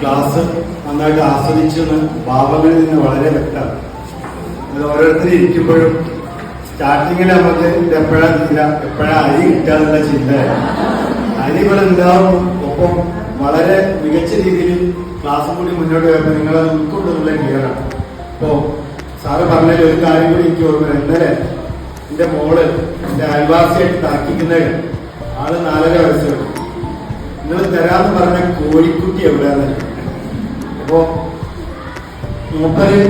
Class നന്നായിട്ട് ആസ്വദിച്ചെന്ന് ഭാവങ്ങളിൽ നിന്ന് വളരെ വ്യക്തമാണ്. അത് ഓരോരുത്തരും ഇരിക്കുമ്പോഴും സ്റ്റാർട്ടിങ്ങിൽ നമുക്ക് എപ്പോഴാ തീര എപ്പോഴാ അരി കിട്ടാന്നുള്ള ചിന്തയാണ് അരി ഉണ്ടാവും ഒപ്പം വളരെ മികച്ച രീതിയിൽ ക്ലാസ് കൂടി മുന്നോട്ട് വരുമ്പോൾ നിങ്ങളെ ഉൾക്കൊണ്ടുള്ള ക്ലിയറാണ് അപ്പോ സാറ് പറഞ്ഞതിൽ ഒരു കാര്യം കൂടി എനിക്ക് ഓർമ്മ ഇന്നലെ എന്റെ മോൾ എന്റെ അയൽവാസിയായിട്ട് താക്കിക്കുന്നത് ആൾ നാലര വയസ്സുണ്ട് നിങ്ങൾ തരാന്ന് പറഞ്ഞ കോഴിക്കുട്ടി എവിടെയാണ് അപ്പോ മൂപ്പര്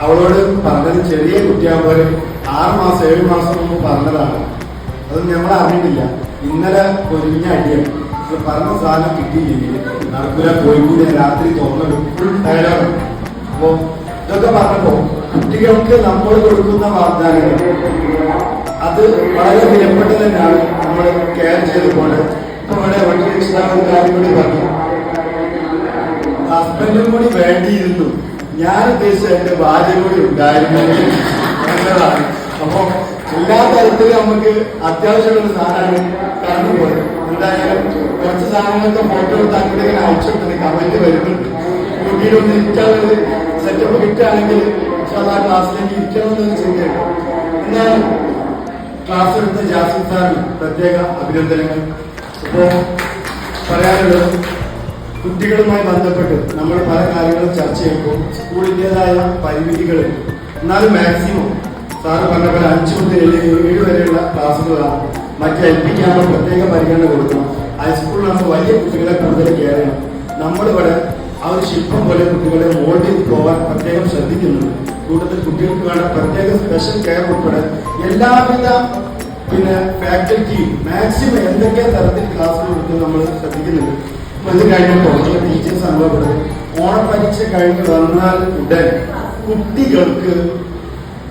അവളോട് പറഞ്ഞത് ചെറിയ കുട്ടിയാകുമ്പോൾ ആറ് മാസം ഏഴ് മാസം മുമ്പ് പറഞ്ഞതാണ്. അത് നമ്മൾ അറിഞ്ഞിട്ടില്ല. ഇന്നലെ പൊരിഞ്ഞ അടിയാണ് പറഞ്ഞ സാധനം കിട്ടിയില്ലെങ്കിൽ നടക്കൂല കോഴിക്കൂടി രാത്രി തുറന്നിടും. ഡയലോഗ് അപ്പോ ഇതൊക്കെ പറഞ്ഞപ്പോ കുട്ടികൾക്ക് നമ്മൾ കൊടുക്കുന്ന വാഗ്ദാനങ്ങൾ അത് വളരെ വിലപ്പെട്ടത് തന്നെയാണ് നമ്മൾ കെയർ ചെയ്തുകൊണ്ട് ഇപ്പൊ ഇവിടെ രക്ഷിതാവ് കാര്യം കൂടി പറഞ്ഞു. ഹസ്ബൻഡും കൂടി വേണ്ടിയിരുന്നു. ഞാൻ ഉദ്ദേശിച്ച എന്റെ ഭാര്യ കൂടി ഉണ്ടായിരുന്നെങ്കിൽ എന്നതാണ്. അപ്പൊ എല്ലാ തരത്തിലും നമുക്ക് അത്യാവശ്യമുള്ള സാധനങ്ങൾ കടന്നു പോയി. എന്തായാലും കുറച്ച് സാധനങ്ങളൊക്കെ ഫോട്ടോ എടുത്ത് അങ്ങോട്ട് ഇങ്ങനെ അയച്ചിട്ടുണ്ട്. കമന്റ് വരുന്നുണ്ട്. കുട്ടിയുടെ ഒന്ന് ഇരിക്കാവുന്നത് സെറ്റപ്പ് കിട്ടുകയാണെങ്കിൽ സാധാ ക്ലാസ്സിലേക്ക് ഇരിക്കണമെന്ന് ചിന്തയുണ്ട് എന്നാലും ക്ലാസ് എടുത്ത ജാസിൻ സാറിന് പ്രത്യേക അഭിനന്ദനങ്ങൾ. ഇപ്പോ പറയാനുള്ളത് കുട്ടികളുമായി ബന്ധപ്പെട്ട് നമ്മൾ പല കാര്യങ്ങളും ചർച്ച ചെയ്യുമ്പോൾ സ്കൂളിന്റെതായ പരിമിതികൾ എന്നാലും മാക്സിമം സാറ് പറഞ്ഞ പോലെ അഞ്ചു മുതൽ ഏഴ് വരെയുള്ള ക്ലാസ്സുകളാണ്. മറ്റ് എൽ പി ക്യാമ്പ് പ്രത്യേക പരിഗണന കൊടുക്കണം. ഹൈസ്കൂളിലാണ് വലിയ കുട്ടികളെ കൂടുതൽ ചെയ്യണം. നമ്മളിവിടെ ആ ഒരു ശില്പം പോലെ കുട്ടികളെ മോൾഡിൽ പോകാൻ പ്രത്യേകം ശ്രദ്ധിക്കുന്നുണ്ട്. കൂടുതൽ കുട്ടികൾക്ക് വേണ്ട പ്രത്യേക സ്പെഷ്യൽ കെയർ ഉൾപ്പെടെ എല്ലാവിധ പിന്നെ ഫാക്കൽറ്റി മാക്സിമം എന്തൊക്കെ തരത്തിൽ ക്ലാസ് കൊടുക്കും നമ്മൾ ശ്രദ്ധിക്കുന്നുണ്ട്. അത് കഴിഞ്ഞപ്പോൾ ചില ടീച്ചേഴ്സ് അനുഭവപ്പെടുന്നത് ഓണപ്പരീക്ഷ കഴിഞ്ഞ് വന്നാൽ ഉടൻ കുട്ടികൾക്ക്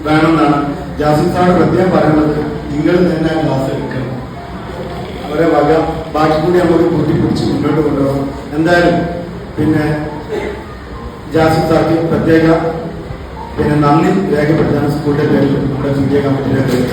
വേണമെന്നാണ് ജാസിം സാർ പ്രത്യേകം പറയുന്നത്. നിങ്ങൾ തന്നെ ക്ലാസ് എടുക്കണം. അവരെ വക ബാക്കി കൂടി നമുക്ക് കൂട്ടിപ്പിടിച്ച് മുന്നോട്ട് കൊണ്ടുപോകണം. എന്തായാലും പിന്നെ ജാസിം സാർക്ക് പ്രത്യേക പിന്നെ നന്ദി രേഖപ്പെടുത്താൻ സ്കൂളിന്റെ പേരിൽ നമ്മുടെ പുതിയ കമ്മിറ്റിയുടെ പേരിൽ